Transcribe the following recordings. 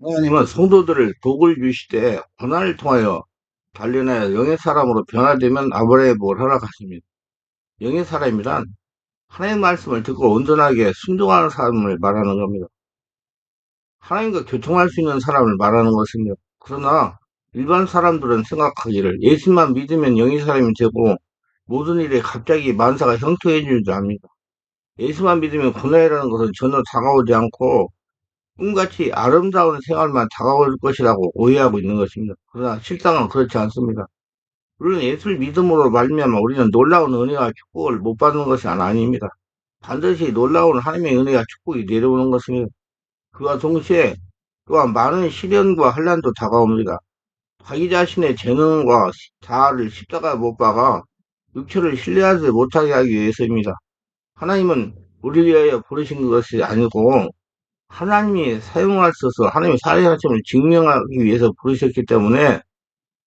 하나님은 성도들을 복을 주시되 고난을 통하여 단련하여 영의 사람으로 변화되면 아브라함을 허락하십니다. 영의 사람이란 하나님의 말씀을 듣고 온전하게 순종하는 사람을 말하는 겁니다. 하나님과 교통할 수 있는 사람을 말하는 것입니다. 그러나 일반 사람들은 생각하기를 예수만 믿으면 영의 사람이 되고 모든 일에 갑자기 만사가 형통해지는 줄 압니다. 예수만 믿으면 고난이라는 것은 전혀 다가오지 않고 꿈같이 아름다운 생활만 다가올 것이라고 오해하고 있는 것입니다. 그러나 실상은 그렇지 않습니다. 물론 예수를 믿음으로 말미암아 우리는 놀라운 은혜와 축복을 못 받는 것이 아닙니다. 반드시 놀라운 하나님의 은혜와 축복이 내려오는 것입니다. 그와 동시에 또한 많은 시련과 환란도 다가옵니다. 자기 자신의 재능과 자아를 십자가에 못 박아 육체를 신뢰하지 못하게 하기 위해서입니다. 하나님은 우리 위하여 부르신 것이 아니고 하나님이 사용하셔서 하나님의 살아계심을 증명하기 위해서 부르셨기 때문에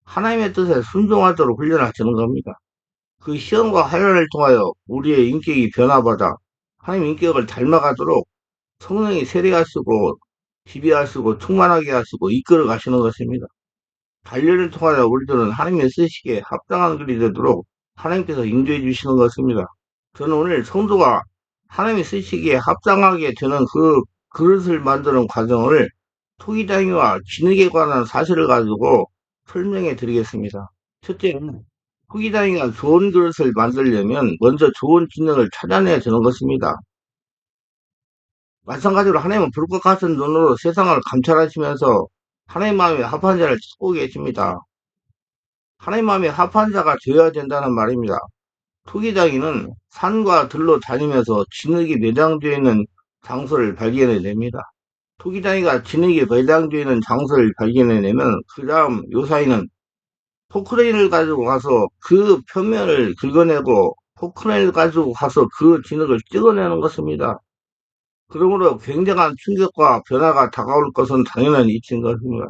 하나님의 뜻에 순종하도록 훈련하시는 겁니다. 그 시험과 환란을 통하여 우리의 인격이 변화받아 하나님 인격을 닮아가도록 성령이 세례하시고 지배하시고 충만하게 하시고 이끌어 가시는 것입니다. 단련을 통하여 우리들은 하나님의 쓰시기에 합당한 글이 되도록 하나님께서 인도해 주시는 것입니다. 저는 오늘 성도가 하나님의 쓰시기에 합당하게 되는 그 그릇을 만드는 과정을 토기장이와 진흙에 관한 사실을 가지고 설명해 드리겠습니다. 첫째는 토기장이가 좋은 그릇을 만들려면 먼저 좋은 진흙을 찾아내야 되는 것입니다. 마찬가지로 하나님은 불꽃 같은 눈으로 세상을 감찰하시면서 하나님 마음에 합한 자를 찾고 계십니다. 하나님 마음에 합한 자가 되어야 된다는 말입니다. 토기장이는 산과 들로 다니면서 진흙이 매장되어 있는 장소를 발견해냅니다. 토기장이가 진흙이 매장되어 있는 장소를 발견해내면 그 다음 요사이는 포크레인을 가지고 가서 그 표면을 긁어내고 포크레인을 가지고 가서 그 진흙을 찍어내는 것입니다. 그러므로 굉장한 충격과 변화가 다가올 것은 당연한 이치인 것입니다.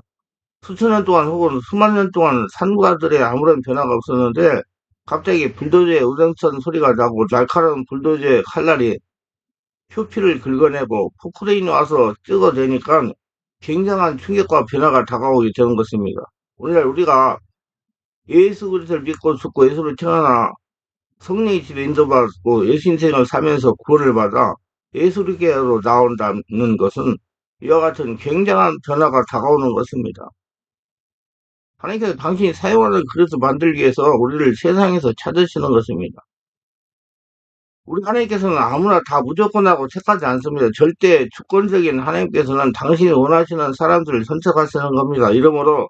수천 년 동안 혹은 수만 년 동안 산과들의 아무런 변화가 없었는데 갑자기 불도저의 우렁찬 소리가 나고 날카로운 불도저의 칼날이 표피를 긁어내고 포크레인이 와서 찍어대니까 굉장한 충격과 변화가 다가오게 되는 것입니다. 오늘날 우리가 예수 그리스도를 믿고 죽고 예수를 태어나 성령의 집에 인도받고 예수 인생을 사면서 구원을 받아 예수리께로 나온다는 것은 이와 같은 굉장한 변화가 다가오는 것입니다. 하나님께서 당신이 사용하는 그릇을 만들기 위해서 우리를 세상에서 찾으시는 것입니다. 우리 하나님께서는 아무나 다 무조건 하고 택하지 않습니다. 절대 주권적인 하나님께서는 당신이 원하시는 사람들을 선택하시는 겁니다. 이러므로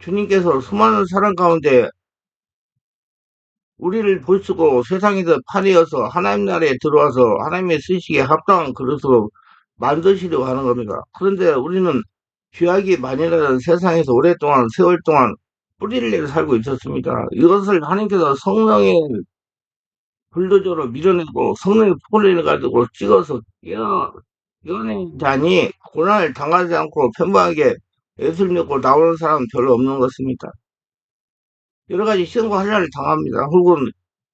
주님께서 수많은 사람 가운데 우리를 보시고 세상에서 파리어서 하나님 나라에 들어와서 하나님의 쓰시기에 합당한 그릇으로 만드시려고 하는 겁니다. 그런데 우리는 죄악이 만연하는 세상에서 오랫동안 세월 동안 뿌리를 내려 살고 있었습니다. 이것을 하나님께서 성령의 불도저로 밀어내고 성령의 포를 가지고 찍어서 깨어내자니 고난을 당하지 않고 평범하게 믿고 나오는 사람은 별로 없는 것입니다. 여러 가지 시험과 환란을 당합니다. 혹은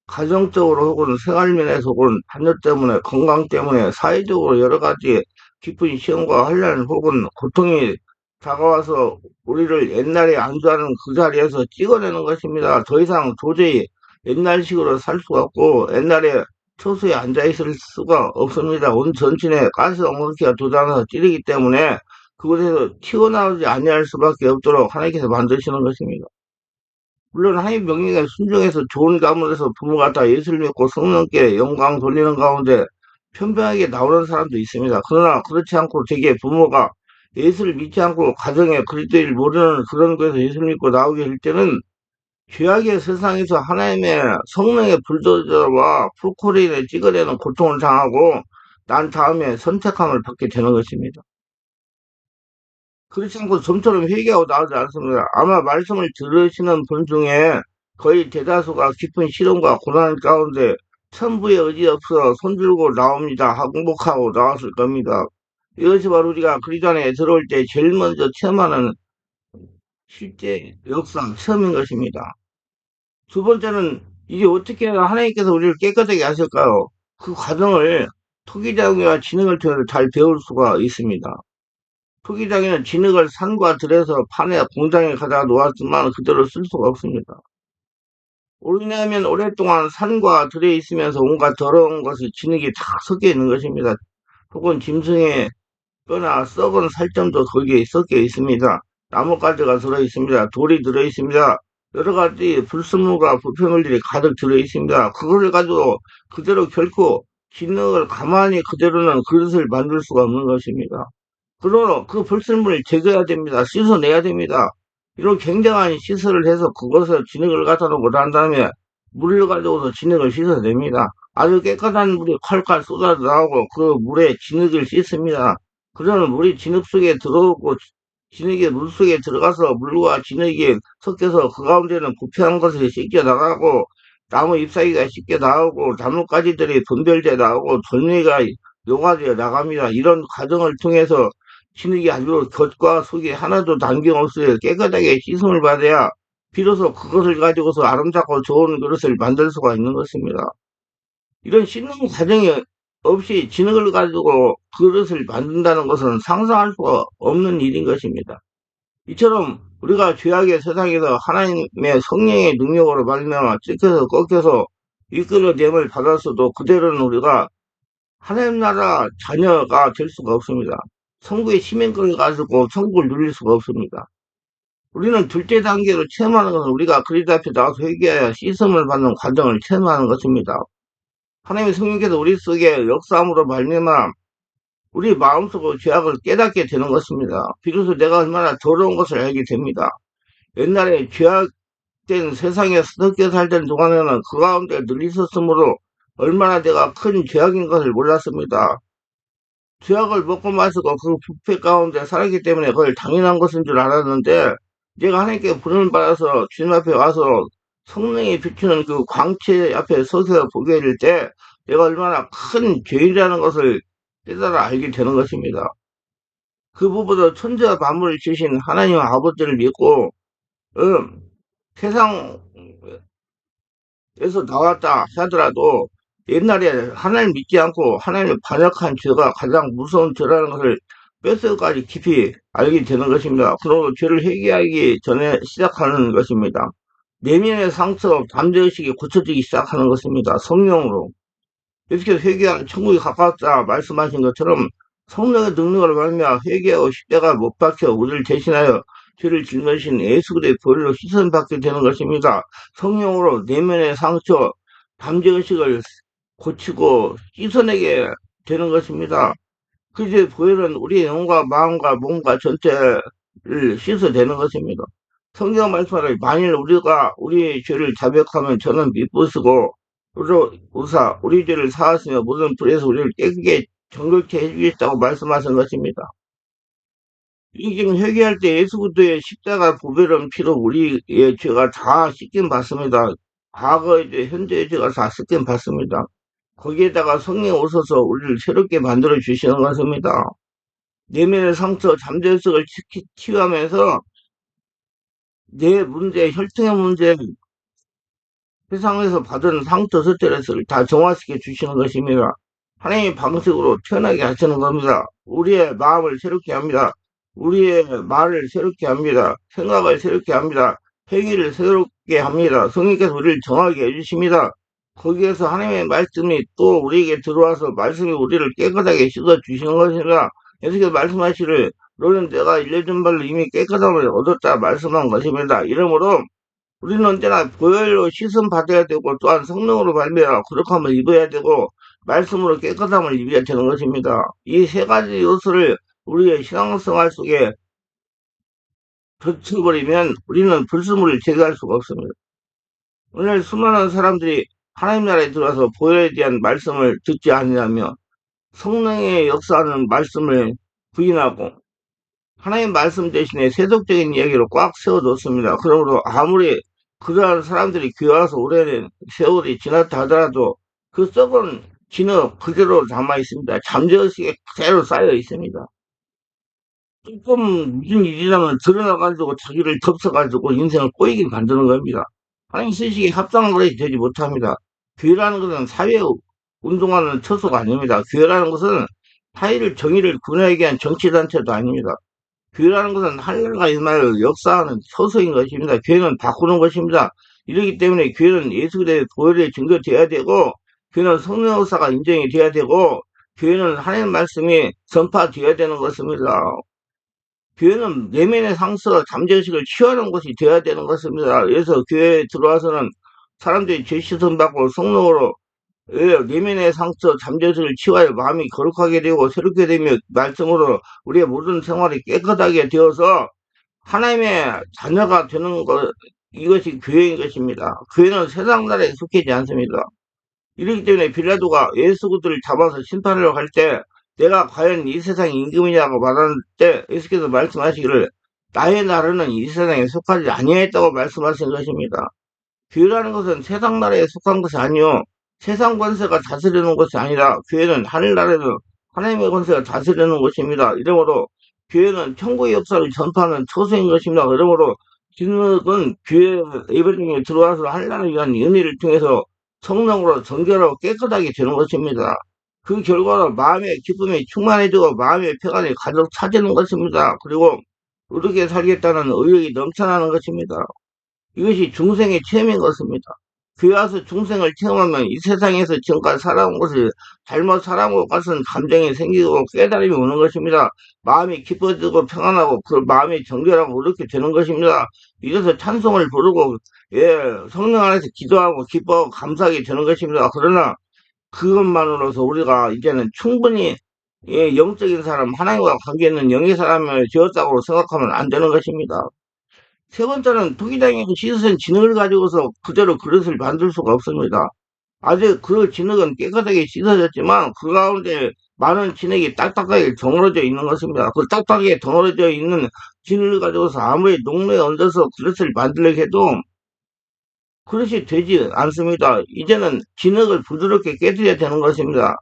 가정적으로 혹은 생활면에서 혹은 자녀 때문에 건강 때문에 사회적으로 여러 가지 깊은 시험과 환란 혹은 고통이 다가와서 우리를 옛날에 안주하는 그 자리에서 찍어내는 것입니다. 더 이상 도저히 옛날식으로 살 수가 없고 옛날에 초소에 앉아 있을 수가 없습니다. 온 전신에 가스 엉겅퀴가 돋아나서 찌르기 때문에 그곳에서 튀어나오지 아니할 수밖에 없도록 하나님께서 만드시는 것입니다. 물론 하나님 명령에 순종해서 좋은 가문에서 부모가 다 예수를 믿고 성령께 영광 돌리는 가운데 편변하게 나오는 사람도 있습니다. 그러나 그렇지 않고 되게 부모가 예수를 믿지 않고 가정에 그리스도를 모르는 그런 곳에서 예수를 믿고 나오게 될 때는 죄악의 세상에서 하나님의 성령의 불도저와 풀코리를 찍어내는 고통을 당하고 난 다음에 선택함을 받게 되는 것입니다. 그렇지 않고 좀처럼 회개하고 나오지 않습니다. 아마 말씀을 들으시는 분 중에 거의 대다수가 깊은 시련과 고난 가운데 천부에 의지 없어 손들고 나옵니다. 항복하고 나왔을 겁니다. 이것이 바로 우리가 그리스도 안에 들어올 때 제일 먼저 체험하는 실제 역사 체험인 것입니다. 두 번째는 이게 어떻게 하나님께서 우리를 깨끗하게 하실까요? 그 과정을 토기장이와 지능을 통해서 잘 배울 수가 있습니다. 토기장에는 진흙을 산과 들에서 판에 공장에 가져다 놓았지만 그대로 쓸 수가 없습니다. 왜냐하면 오랫동안 산과 들에 있으면서 온갖 더러운 것이 진흙이 다 섞여 있는 것입니다. 혹은 짐승의 뼈나 썩은 살점도 거기에 섞여 있습니다. 나뭇가지가 들어 있습니다. 돌이 들어 있습니다. 여러 가지 불순물과 불평물들이 가득 들어 있습니다. 그것을 가지고 그대로 결코 진흙을 가만히 그대로는 그릇을 만들 수가 없는 것입니다. 그러나 그 불순물을 제거해야 됩니다. 씻어내야 됩니다. 이런 굉장한 시설을 해서 그것을 진흙을 갖다 놓고 난 다음에 물을 가지고서 진흙을 씻어냅니다. 아주 깨끗한 물이 콸콸 쏟아져 나오고 그 물에 진흙을 씻습니다. 그러면 물이 진흙 속에 들어오고 진흙이 물 속에 들어가서 물과 진흙이 섞여서 그 가운데는 부패한 것을 씻겨 나가고 나무 잎사귀가 씻겨 나오고 나뭇가지들이 분별돼 나오고 돌멩이가 녹아져 나갑니다. 이런 과정을 통해서 진흙이 아주 겉과 속이 하나도 남김없이 깨끗하게 씻음을 받아야 비로소 그것을 가지고서 아름답고 좋은 그릇을 만들 수가 있는 것입니다. 이런 씻는 과정이 없이 진흙을 가지고 그릇을 만든다는 것은 상상할 수가 없는 일인 것입니다. 이처럼 우리가 죄악의 세상에서 하나님의 성령의 능력으로 말미암아 찢겨서 꺾여서 이끌어냄을 받았어도 그대로는 우리가 하나님 나라 자녀가 될 수가 없습니다. 천국의 시민권을 가지고 천국을 누릴 수가 없습니다. 우리는 둘째 단계로 체험하는 것은 우리가 그리스도 앞에 나와서 회개하여 씻음을 받는 과정을 체험하는 것입니다. 하나님의 성령께서 우리 속에 역사함으로 말미암아 우리 마음속으로 죄악을 깨닫게 되는 것입니다. 비로소 내가 얼마나 더러운 것을 알게 됩니다. 옛날에 죄악된 세상에 섞여 살던 동안에는 그 가운데 늘 있었으므로 얼마나 내가 큰 죄악인 것을 몰랐습니다. 죄악을 먹고 마시고 그 부패 가운데 살았기 때문에 그걸 당연한 것인 줄 알았는데 내가 하나님께 부름을 받아서 주님 앞에 와서 성령이 비추는 그 광채 앞에 서서 보게 될 때 내가 얼마나 큰 죄인이라는 것을 깨달아 알게 되는 것입니다. 그 부분도 천지와 만물을 지신 하나님 아버지를 믿고 음, 세상에서 나왔다 하더라도 옛날에 하나님 믿지 않고 하나님을 반역한 죄가 가장 무서운 죄라는 것을 뼛속까지 깊이 알게 되는 것입니다. 그리고 죄를 회개하기 전에 시작하는 것입니다. 내면의 상처, 잠재의식이 고쳐지기 시작하는 것입니다. 성령으로. 이렇게 회개하는 천국이 가깝다 말씀하신 것처럼 성령의 능력을 말미암아 회개하고 십자가 못 박혀 우리를 대신하여 죄를 짊어진 예수 그리스도의 보혈로 시선 받게 되는 것입니다. 성령으로 내면의 상처, 잠재의식을 고치고 씻어내게 되는 것입니다. 그제 보혈은 우리의 영과 마음과 몸과 전체를 씻어내는 것입니다. 성경 말씀하라 만일 우리가 우리의 죄를 자백하면 저는 미쁘시고 우사 우리 죄를 사하시며 모든 불에서 우리를 깨끗게 정결케 해주겠다고 말씀하신 것입니다. 지금 회개할 때 예수 그리스도의 십자가 보배로운 피로 우리의 죄가 다 씻긴 받습니다. 과거의 죄, 현재의 죄가 다 씻긴 받습니다. 거기에다가 성령 오셔서 우리를 새롭게 만들어 주시는 것입니다. 내면의 상처, 잠재성을 치유하면서 내 문제, 혈통의 문제, 세상에서 받은 상처, 스트레스를 다 정화시켜 주시는 것입니다. 하나님의 방식으로 태어나게 하시는 겁니다. 우리의 마음을 새롭게 합니다. 우리의 말을 새롭게 합니다. 생각을 새롭게 합니다. 행위를 새롭게 합니다. 성령께서 우리를 정하게 해주십니다. 거기에서 하나님의 말씀이 또 우리에게 들어와서 말씀이 우리를 깨끗하게 씻어 주시는 것입니다. 예수께서 말씀하시를 너는 내가 일려준 바로 이미 깨끗함을 얻었다 말씀한 것입니다. 이러므로 우리는 언제나 보혈로 씻음 받아야 되고 또한 성령으로 발매하라 거룩함을 입어야 되고 말씀으로 깨끗함을 입어야 되는 것입니다. 이 세 가지 요소를 우리의 신앙생활 속에 젖혀버리면 우리는 불순물을 제거할 수가 없습니다. 오늘 수많은 사람들이 하나님 나라에 들어와서 보혈에 대한 말씀을 듣지 않느냐며 성령의 역사하는 말씀을 부인하고 하나님 말씀 대신에 세속적인 이야기로 꽉 세워뒀습니다. 그러므로 아무리 그러한 사람들이 교회 와서 오래된 세월이 지났다 하더라도 그 썩은 진흙 그대로 남아 있습니다. 잠재의식에 그대로 쌓여 있습니다. 조금 무슨 일이라면 드러나가지고 자기를 덮쳐가지고 인생을 꼬이게 만드는 겁니다. 하나님 쓰시기에 합당한 것이 되지 못합니다. 교회라는 것은 사회 운동하는 처소가 아닙니다. 교회라는 것은 사회를 정의를 구현하기 위한 정치단체도 아닙니다. 교회라는 것은 하늘과 이말 역사하는 서서인 것입니다. 교회는 바꾸는 것입니다. 이러기 때문에 교회는 예수 그리스도의 보혈에 증거되어야 되고 교회는 성령 역사가 인정이 되어야 되고 교회는 하나님 말씀이 전파되어야 되는 것입니다. 교회는 내면의 상처, 잠재의식을 치유하는 것이 되어야 되는 것입니다. 그래서 교회에 들어와서는 사람들이 죄 씻음 받고 성령으로 예, 내면의 상처, 잠재의식을 치유하여 마음이 거룩하게 되고 새롭게 되며 말씀으로 우리의 모든 생활이 깨끗하게 되어서 하나님의 자녀가 되는 것, 이것이 교회인 것입니다. 교회는 세상 나라에 속하지 않습니다. 이렇기 때문에 빌라도가 예수 그들을 잡아서 심판하려고 할 때 내가 과연 이 세상 임금이냐고 말하는 때 예수께서 말씀하시기를 나의 나라는 이 세상에 속하지 아니하였다고 말씀하신 것입니다. 교회라는 것은 세상 나라에 속한 것이 아니요 세상 권세가 다스리는 것이 아니라 교회는 하늘나라에서 하나님의 권세가 다스리는 것입니다. 이러므로 교회는 천국의 역사를 전파하는 초소인 것입니다. 그러므로 진흙은 교회 예배중에 들어와서 하나님을 위한 연의를 통해서 성령으로 정결하고 깨끗하게 되는 것입니다. 그 결과로 마음의 기쁨이 충만해지고 마음의 평안이 가득 차지는 것입니다. 그리고 그렇게 살겠다는 의욕이 넘쳐나는 것입니다. 이것이 중생의 체험인 것입니다. 교회 와서 중생을 체험하면 이 세상에서 지금까지 살아온 것을 잘못 살아온 것 같은 감정이 생기고 깨달음이 오는 것입니다. 마음이 기뻐지고 평안하고 그 마음이 정결하고 그렇게 되는 것입니다. 이래서 찬송을 부르고 예 성령 안에서 기도하고 기뻐하고 감사하게 되는 것입니다. 그러나 그것만으로서 우리가 이제는 충분히 예, 영적인 사람, 하나님과 관계 있는 영의 사람을 되었다고 생각하면 안 되는 것입니다. 세 번째는 토기장에 씻으신 진흙을 가지고서 그대로 그릇을 만들 수가 없습니다. 아직 그 진흙은 깨끗하게 씻어졌지만 그 가운데 많은 진흙이 딱딱하게 덩어러져 있는 것입니다. 그 딱딱하게 덩어러져 있는 진흙을 가지고서 아무리 농로에 얹어서 그릇을 만들려고 해도 그릇이 되지 않습니다. 이제는 진흙을 부드럽게 깨뜨려야 되는 것입니다.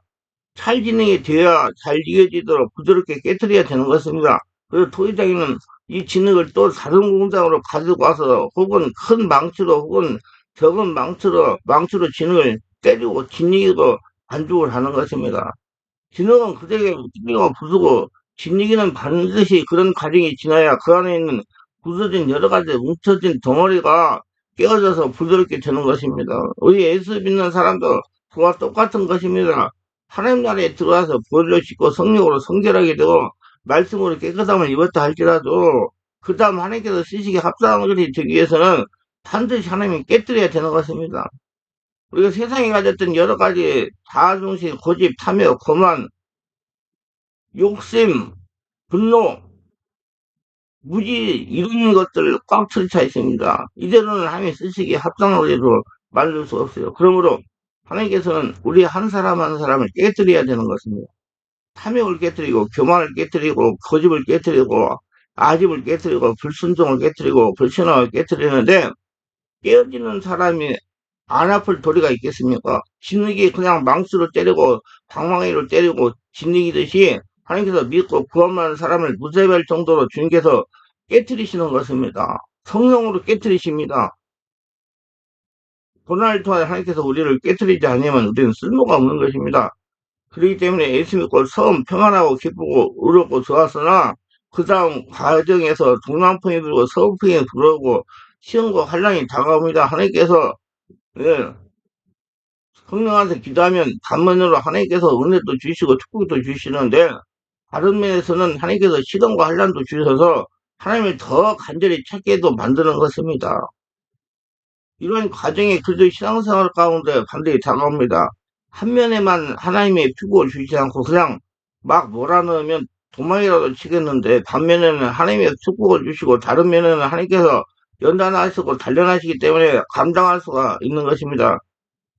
찰 진흙이 되어야 잘 이어지도록 부드럽게 깨뜨려야 되는 것입니다. 그래서 토기장에는 이 진흙을 또 다른 공장으로 가지고 와서 혹은 큰 망치로 혹은 적은 망치로 망치로 진흙을 때리고 진흙이로 반죽을 하는 것입니다. 진흙은 그대로 뜯기고 부수고 진흙이는 반드시 그런 과정이 지나야 그 안에 있는 부서진 여러 가지 뭉쳐진 덩어리가 깨어져서 부드럽게 되는 것입니다. 우리 예수 믿는 사람도 그와 똑같은 것입니다. 하나님 나라에 들어와서 보혈로 씻고 성령으로 성결하게 되고 말씀으로 깨끗함을 입었다 할지라도 그 다음 하나님께서 쓰시기에 합당한 것이 되기 위해서는 반드시 하나님이 깨뜨려야 되는 것입니다. 우리가 세상에 가졌던 여러 가지 자아중심, 고집, 탐욕, 거만, 욕심, 분노, 무지 이런 것들 꽉 처리차 있습니다. 이대로는 하나님이 쓰시기에 합당한 것으로 만들 수 없어요. 그러므로 하나님께서는 우리 한 사람 한 사람을 깨뜨려야 되는 것입니다. 탐욕을 깨뜨리고 교만을 깨뜨리고 거짓을 깨뜨리고 아집을 깨뜨리고 불순종을 깨뜨리고 불신앙을 깨뜨리는데 깨어지는 사람이 안 아플 도리가 있겠습니까? 진흙이 그냥 망수로 때리고 방망이로 때리고 진흙이듯이 하나님께서 믿고 구원하는 사람을 무죄할 정도로 주님께서 깨뜨리시는 것입니다. 성령으로 깨뜨리십니다. 고난을 통해 하나님께서 우리를 깨뜨리지 않으면 우리는 쓸모가 없는 것입니다. 그렇기 때문에 예수 믿고 처음 평안하고 기쁘고 의롭고 좋았으나 그 다음 과정에서 동남풍이 불고 서북풍이 불어오고 시험과 환란이 다가옵니다. 하나님께서 예, 성령한테 기도하면 단문으로 하나님께서 은혜도 주시고 축복도 주시는데 다른 면에서는 하나님께서 시험과 환란도 주셔서 하나님을 더 간절히 찾게도 만드는 것입니다. 이런 과정이 그저 신앙생활 가운데 반드시 다가옵니다. 한 면에만 하나님의 축복을 주시지 않고 그냥 막 몰아넣으면 도망이라도 치겠는데 반면에는 하나님의 축복을 주시고 다른 면에는 하나님께서 연단하시고 단련하시기 때문에 감당할 수가 있는 것입니다.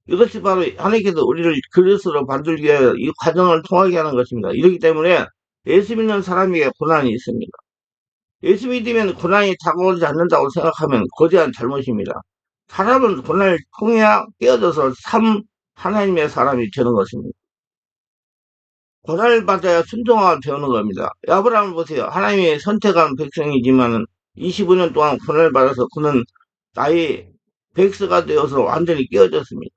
이것이 바로 하나님께서 우리를 그릇으로 만들기 위해 이 과정을 통하게 하는 것입니다. 이렇기 때문에 예수 믿는 사람에게 고난이 있습니다. 예수 믿으면 고난이 다가오지 않는다고 생각하면 거대한 잘못입니다. 사람은 고난을 통해야 깨어져서 삶 하나님의 사람이 되는 것입니다. 고난을 받아야 순종하가 되는 겁니다. 아브라함을 보세요. 하나님이 선택한 백성이지만 25년 동안 고난을 받아서 그는 나의 백서가 되어서 완전히 깨어졌습니다.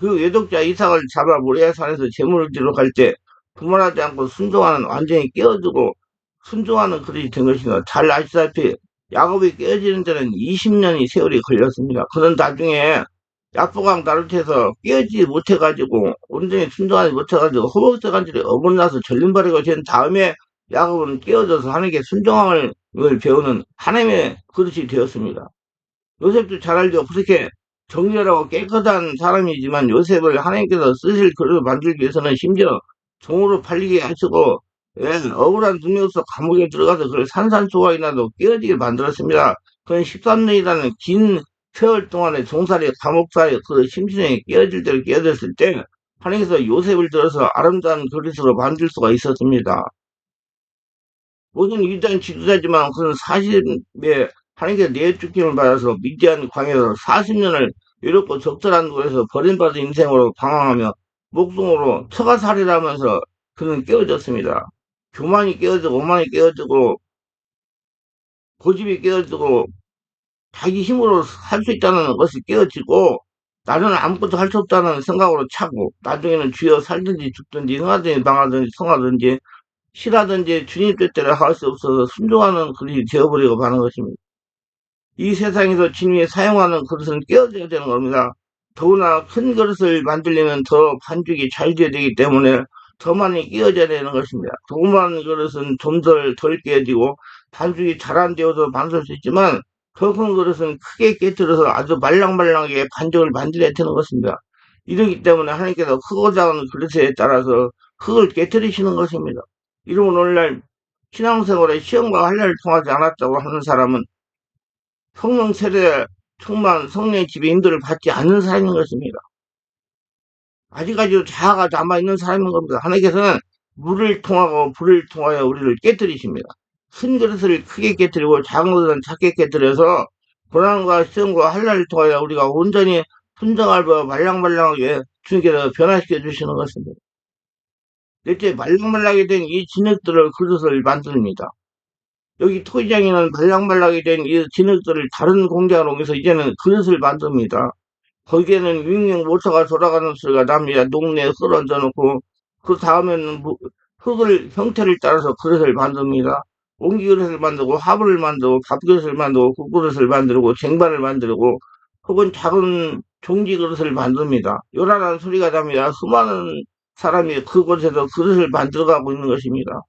그 외독자 이삭을 잡아 모리아 산에서 제물을 지러 갈때 부모하지 않고 순종하는 완전히 깨어지고 순종하는 그릇이 된 것입니다. 잘 아시다시피 야곱이 깨어지는 데는 20년이 세월이 걸렸습니다. 그런 나중에 야포강 나루트에서 깨어지지 못해가지고 온전히 순종하지 못해가지고 허벅지 간절히 어긋나서 절림버리고 된 다음에 야곱은 깨어져서 하나님께 순종함을 배우는 하나님의 그릇이 되었습니다. 요셉도 잘 알죠. 그렇게 정결하고 깨끗한 사람이지만 요셉을 하나님께서 쓰실 그릇을 만들기 위해서는 심지어 종으로 팔리게 하시고 예, 억울한 능력으로서 감옥에 들어가서 그걸 산산조각이나도 깨어지게 만들었습니다. 그건 13년이라는 긴 세월 동안의 종살이 감옥살이 그 심신에 깨어질 때를 깨어졌을 때 하나님께서 요셉을 들어서 아름다운 그릇으로 만들 수가 있었습니다. 모든 위대한 지도자지만 그는 40에 하나님께서 내쫓김을 받아서 미디안 광에서 40년을 외롭고 적절한 곳에서 버림받은 인생으로 방황하며 목동으로 처가살이라면서 그는 깨어졌습니다. 교만이 깨어지고 오만이 깨어지고 고집이 깨어지고 자기 힘으로 할 수 있다는 것이 깨어지고 나는 아무것도 할 수 없다는 생각으로 차고 나중에는 주여 살든지 죽든지 흥하든지 망하든지 성하든지 싫하든지 주님 뜻대로 할 수 없어서 순종하는 그릇이 되어버리고 마는 것입니다. 이 세상에서 주님이 사용하는 그릇은 깨어져야 되는 겁니다. 더구나 큰 그릇을 만들려면 더 반죽이 잘 돼야 되기 때문에 더 많이 끼워져야 되는 것입니다. 조그만 그릇은 좀 덜 덜 깨지고 반죽이 잘 안 되어도 만들 수 있지만 더큰 그릇은 크게 깨뜨려서 아주 말랑말랑하게 반죽을 만들어야 되는 것입니다. 이러기 때문에 하나님께서 크고 작은 그릇에 따라서 흙을 깨뜨리시는 것입니다. 이러면 오늘날 신앙생활에 시험과 할례를 통하지 않았다고 하는 사람은 성령 세례 충만 성령의 집에 인도를 받지 않는 사람인 것입니다. 아직까지도 자아가 남아있는 사람인 겁니다. 하나님께서는 물을 통하고 불을 통하여 우리를 깨뜨리십니다. 큰 그릇을 크게 깨뜨리고 작은 것은 작게 깨뜨려서 고난과 시험과 한란을 통하여 우리가 온전히 순정할 바 말랑말랑하게 주님께서 변화시켜 주시는 것입니다. 넷째 말랑말랑하게 된 이 진흙들을 그릇을 만듭니다. 여기 토지장에는 말랑말랑하게 된 이 진흙들을 다른 공장으로 옮겨서 이제는 그릇을 만듭니다. 거기에는 윙윙 모터가 돌아가는 소리가 납니다. 농내에 끌어져 놓고 그 다음에는 흙을 형태를 따라서 그릇을 만듭니다. 옹기 그릇을 만들고 화분을 만들고 밥그릇을 만들고 국그릇을 만들고 쟁반을 만들고 혹은 작은 종지 그릇을 만듭니다. 요란한 소리가 납니다. 수많은 사람이 그곳에서 그릇을 만들어가고 있는 것입니다.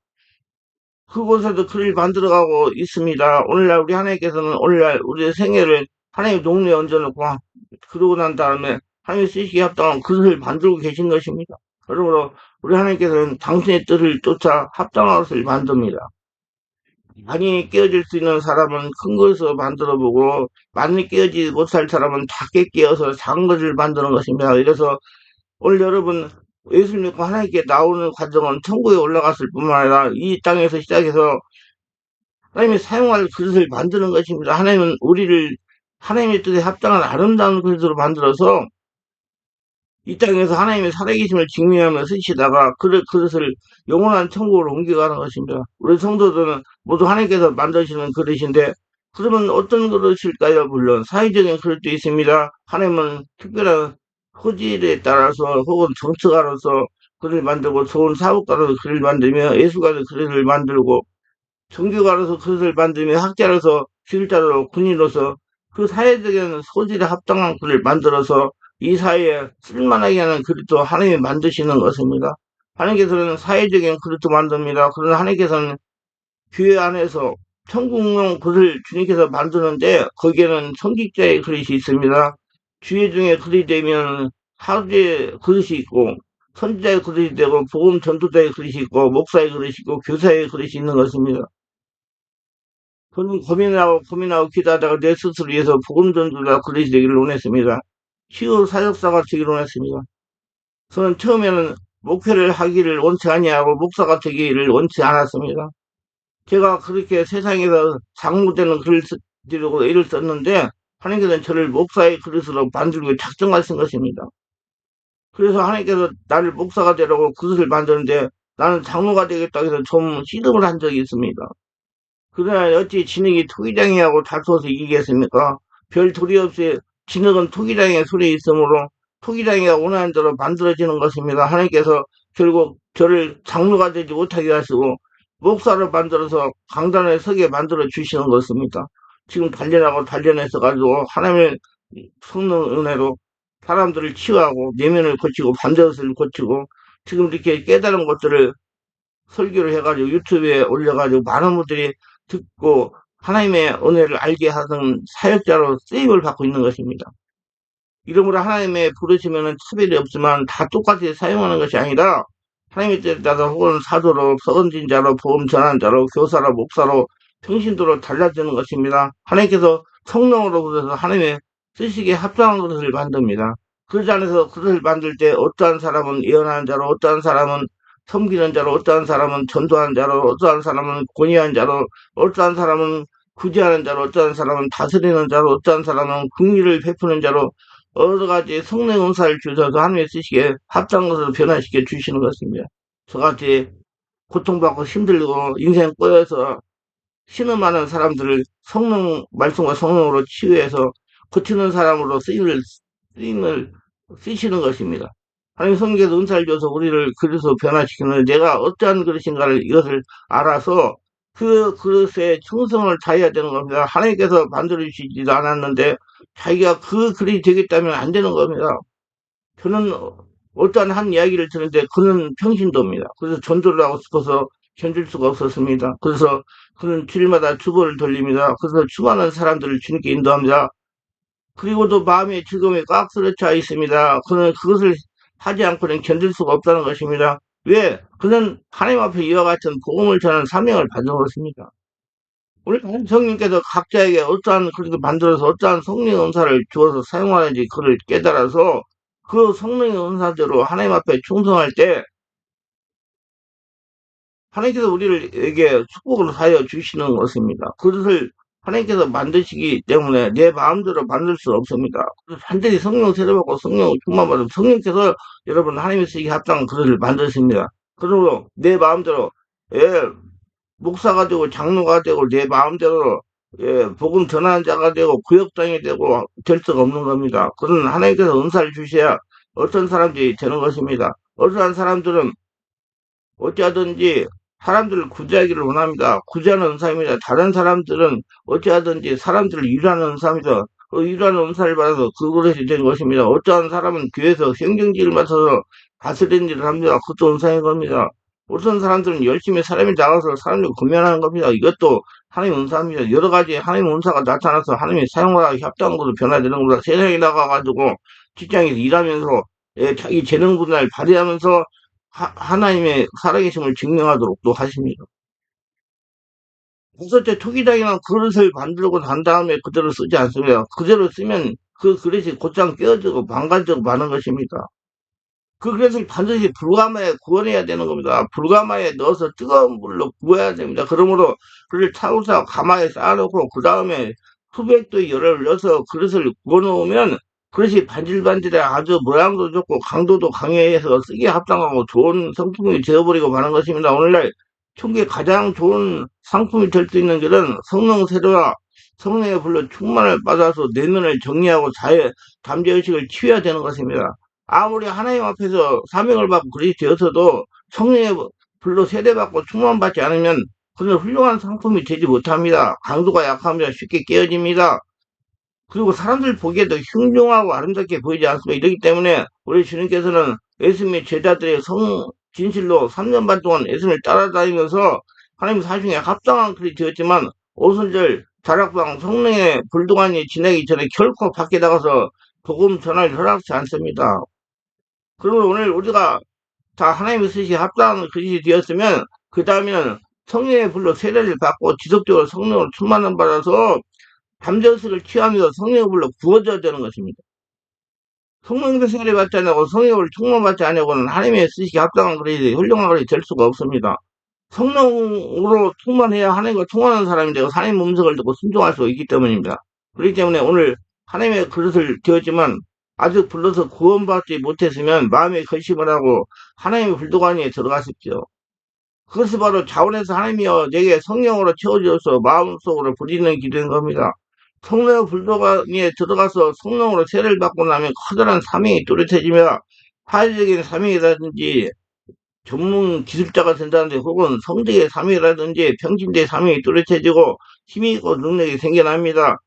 그곳에도 그릇을 만들어가고 있습니다. 오늘날 우리 하나님께서는 오늘날 우리의 생애를 하나님 동네에 얹어놓고 그러고 난 다음에 하나님 쓰시기에 합당한 그릇을 만들고 계신 것입니다. 그러므로 우리 하나님께서는 당신의 뜻을 쫓아 합당한 것을 만듭니다. 많이 깨어질 수 있는 사람은 큰 것을 만들어 보고 많이 깨어지지 못할 사람은 작게 깨어서 작은 것을 만드는 것입니다. 그래서 오늘 여러분 예수 믿고 하나님께 나오는 과정은 천국에 올라갔을 뿐만 아니라 이 땅에서 시작해서 하나님이 사용할 그릇을 만드는 것입니다. 하나님은 우리를 하나님의 뜻에 합당한 아름다운 그릇으로 만들어서 이 땅에서 하나님의 살아계심을 증명하며 쓰시다가 그릇, 그릇을 영원한 천국으로 옮겨가는 것입니다. 우리 성도들은 모두 하나님께서 만드시는 그릇인데 그러면 어떤 그릇일까요? 물론 사회적인 그릇도 있습니다. 하나님은 특별한 호질에 따라서 혹은 정치가로서 그릇을 만들고 좋은 사업가로서 그릇을 만들며 예술가로 그릇을 만들고 종교가로서 그릇을 만들며 학자로서 지도자로 군인으로서 그 사회적인 소질에 합당한 글을 만들어서 이 사회에 쓸만하게 하는 그릇도 하나님이 만드시는 것입니다. 하나님께서는 사회적인 그릇도 만듭니다. 그러나 하나님께서는 교회 안에서 천국용 그릇을 주님께서 만드는데 거기에는 성직자의 그릇이 있습니다. 주회 중에 그릇이 되면 하루의 그릇이 있고 선지자의 그릇이 되고 복음 전도자의 그릇이 있고 목사의 그릇이 있고 교사의 그릇이 있는 것입니다. 저는 고민하고 고민하고 기도하다가 내 스스로 위해서 복음 전도자 그릇이 되기를 원했습니다. 치유 사역사가 되기를 원했습니다. 저는 처음에는 목회를 하기를 원치 아니하고 목사가 되기를 원치 않았습니다. 제가 그렇게 세상에서 장무되는 글을 쓰려고 애를 썼는데 하나님께서는 저를 목사의 그릇으로 만들고 작정하신 것입니다. 그래서 하나님께서 나를 목사가 되라고 그릇을 만드는데 나는 장로가 되겠다 해서 좀 시름을 한 적이 있습니다. 그러나 어찌 진흙이 토기장이하고 다투어서 이기겠습니까? 별 도리 없이 진흙은 토기장의 소리에 있으므로 토기장이가 원하는 대로 만들어지는 것입니다. 하나님께서 결국 저를 장로가 되지 못하게 하시고 목사를 만들어서 강단에 서게 만들어 주시는 것입니다. 지금 단련하고 단련해서 가지고 하나님의 성령 은혜로 사람들을 치유하고 내면을 고치고 반대것을 고치고 지금 이렇게 깨달은 것들을 설교를 해가지고 유튜브에 올려가지고 많은 분들이 듣고 하나님의 은혜를 알게 하는 사역자로 쓰임을 받고 있는 것입니다. 이름으로 하나님의 부르시면은 차별이 없지만 다 똑같이 사용하는 것이 아니라 하나님의 따라 혹은 사도로 서은진자로 보험 전환자로 교사로 목사로 평신도로 달라지는 것입니다. 하나님께서 성령으로 부르셔서 하나님의 쓰시기에 합당한 것을 만듭니다. 그러지 않아서 그것을 만들 때 어떠한 사람은 예언하는 자로 어떠한 사람은 섬기는 자로 어떠한 사람은 전도하는 자로 어떠한 사람은 권위한 자로 어떠한 사람은 구제하는 자로 어떠한 사람은 다스리는 자로 어떠한 사람은 궁리를 베푸는 자로 여러 가지 성령 은사를 주셔서 하나님의 쓰시기에 합당한 것으로 변화시켜 주시는 것입니다. 저같이 고통받고 힘들고 인생 꼬여서 신음하는 사람들을 성령 말씀과 성령으로 치유해서 고치는 사람으로 쓰임을 쓰임을 쓰시는 것입니다. 하나님 성경에서 은사를 줘서 우리를 그릇으로 변화시키는 내가 어떠한 그릇인가를 이것을 알아서 그 그릇에 충성을 다해야 되는 겁니다. 하나님께서 만들어 주시지도 않았는데 자기가 그 그릇이 되겠다면 안 되는 겁니다. 저는 어떠한 한 이야기를 듣는데 그는 평신도입니다. 그래서 전도를 하고 싶어서 견딜 수가 없었습니다. 그래서 그는 주일마다 주보를 돌립니다. 그래서 수많은 사람들을 주님께 인도합니다. 그리고도 마음의 즐거움이 꽉 쓰러져 있습니다. 그는 그것을 하지 않고는 견딜 수가 없다는 것입니다. 왜? 그는 하나님 앞에 이와 같은 복음을 전하는 사명을 것입니다. 우리 성령께서 각자에게 어떠한 그렇게 만들어서 어떠한 성령 은사를 주어서 사용하는지 그를 깨달아서 그 성령의 은사대로 하나님 앞에 충성할 때 하나님께서 우리를 에게 축복을 하여 주시는 것입니다. 그것을 하나님께서 만드시기 때문에 내 마음대로 만들 수 없습니다. 반드시 성령 세례받고 성령 충만받으면 성령께서 여러분 하나님의 쓰기 합당한 그것을 만드십니다. 그러므로 내 마음대로 예, 목사가 되고 장로가 되고 내 마음대로 예, 복음 전하는 자가 되고 구역장이 되고 될 수가 없는 겁니다. 그런 하나님께서 은사를 주셔야 어떤 사람들이 되는 것입니다. 어떠한 사람들은 어찌하든지 사람들을 구제하기를 원합니다. 구제하는 은사입니다. 다른 사람들은 어찌하든지 사람들을 일하는 은사입니다. 그 일하는 은사를 받아서 그것이 된 것입니다. 어떠한 사람은 교회에서 행정직을 맡아서 다스리는 일을 합니다. 그것도 은사인 겁니다. 어떤 사람들은 열심히 사람이 나가서 사람을 구면하는 겁니다. 이것도 하나님 은사입니다. 여러 가지 하나님 은사가 나타나서 하나님이 사용하기 합당한 것으로 변화되는 겁니다. 세상에 나가가지고 직장에서 일하면서 예, 자기 재능 분야를 발휘하면서 하, 나님의 살아계심을 증명하도록 또 하십니다. 다섯째, 토기장이나 그릇을 만들고 난 다음에 그대로 쓰지 않습니다. 그대로 쓰면 그 그릇이 곧장 깨어지고 망가지고 마는 것입니다. 그 그릇을 반드시 불가마에 구워내야 되는 겁니다. 불가마에 넣어서 뜨거운 물로 구워야 됩니다. 그러므로 그를 차고서 가마에 쌓아놓고 그 다음에 수백 도의 열을 넣어서 그릇을 구워놓으면 그릇이 반질반질해 아주 모양도 좋고 강도도 강해서 쓰기에 합당하고 좋은 상품이 되어버리고 마는 것입니다. 오늘날 총계 가장 좋은 상품이 될 수 있는 길은 성령 세례와 성령의 불로 충만을 받아서 내면을 정리하고 자의 잠재의식을 치워야 되는 것입니다. 아무리 하나님 앞에서 사명을 받고 그리 되어서도 성령의 불로 세례받고 충만받지 않으면 그는 훌륭한 상품이 되지 못합니다. 강도가 약하면 쉽게 깨어집니다. 그리고 사람들 보기에도 흉흉하고 아름답게 보이지 않습니다. 이러기 때문에 우리 주님께서는 예수님의 제자들의 성 진실로 3년 반 동안 예수님을 따라다니면서 하나님 사중에 합당한 글이 되었지만 오순절 자락방 성령의 불도관이 지내기 전에 결코 밖에 나가서 복음 전할 허락지 않습니다. 그러면 오늘 우리가 다 하나님의 뜻이 합당한 글이 되었으면 그 다음에는 성령의 불로 세례를 받고 지속적으로 성령을 충만을 받아서 잠재의식을 취하면서 성령의 불로 구워져야 되는 것입니다. 성령의 세례 받지 않고 성령을 충만 받지 않고는 하나님의 쓰시기 합당한 글이 훌륭한 글이 될 수가 없습니다. 성령으로 충만해야 하나님과 통하는 사람이 되고 하나님 음성을 듣고 순종할 수 있기 때문입니다. 그렇기 때문에 오늘 하나님의 그릇을 되었지만 아직 불러서 구원받지 못했으면 마음에 결심을 하고 하나님의 불도관에 들어가십시오. 그것이 바로 자원에서 하나님이여 내게 성령으로 채워주어서 마음속으로 부리는 기도인 겁니다. 성령의 불도관에 들어가서 성령으로 세례를 받고 나면 커다란 사명이 뚜렷해지며 사회적인 사명이라든지 전문 기술자가 된다는데 혹은 성대의 사명이라든지 평진대의 사명이 뚜렷해지고 힘이 있고 능력이 생겨납니다.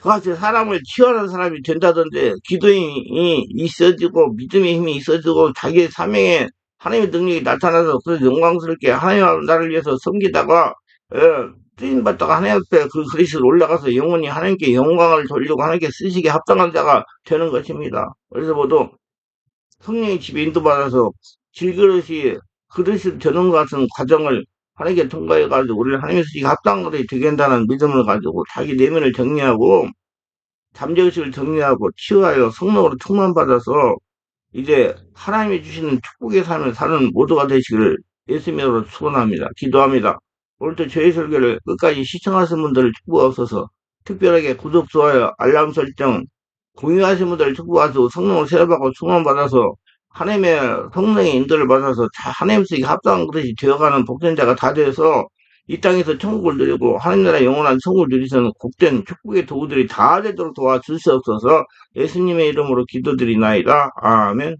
그같이 사람을 치유하는 사람이 된다던데 기도인이 있어지고 믿음의 힘이 있어지고 자기의 사명에 하나님의 능력이 나타나서 그래서 영광스럽게 하나님 나를 위해서 섬기다가 예, 쓰임 받다가 하나님 앞에 그 그리스를 올라가서 영원히 하나님께 영광을 돌리고 하나님께 쓰시게 합당한 자가 되는 것입니다. 그래서 모두 성령의 집에 인도받아서 질그릇이 그릇이 되는 것 같은 과정을 하나님께 통과해가지고 우리를 하나님의 쓰시기 합당한 것이 되게 한다는 믿음을 가지고 자기 내면을 정리하고 잠재의식을 정리하고 치유하여 성령으로 충만받아서 이제 하나님이 주시는 축복의 삶을 사는 모두가 되시기를 예수님으로 축원합니다. 기도합니다. 오늘도 저희 설교를 끝까지 시청하신 분들을 축복하소서 특별하게 구독, 좋아요, 알람 설정, 공유하신 분들을 축복하시고 성령을 세례받고 충만받아서 하나님의 성령의 인도를 받아서 자- 하나님 쓰기 합당한 것이 되어가는 복전자가 다 되어서 이 땅에서 천국을 누리고 하나님 나라 영원한 천국을 누리서는 복된 축복의 도구들이 다 되도록 도와주시옵소서 예수님의 이름으로 기도드리나이다. 아멘.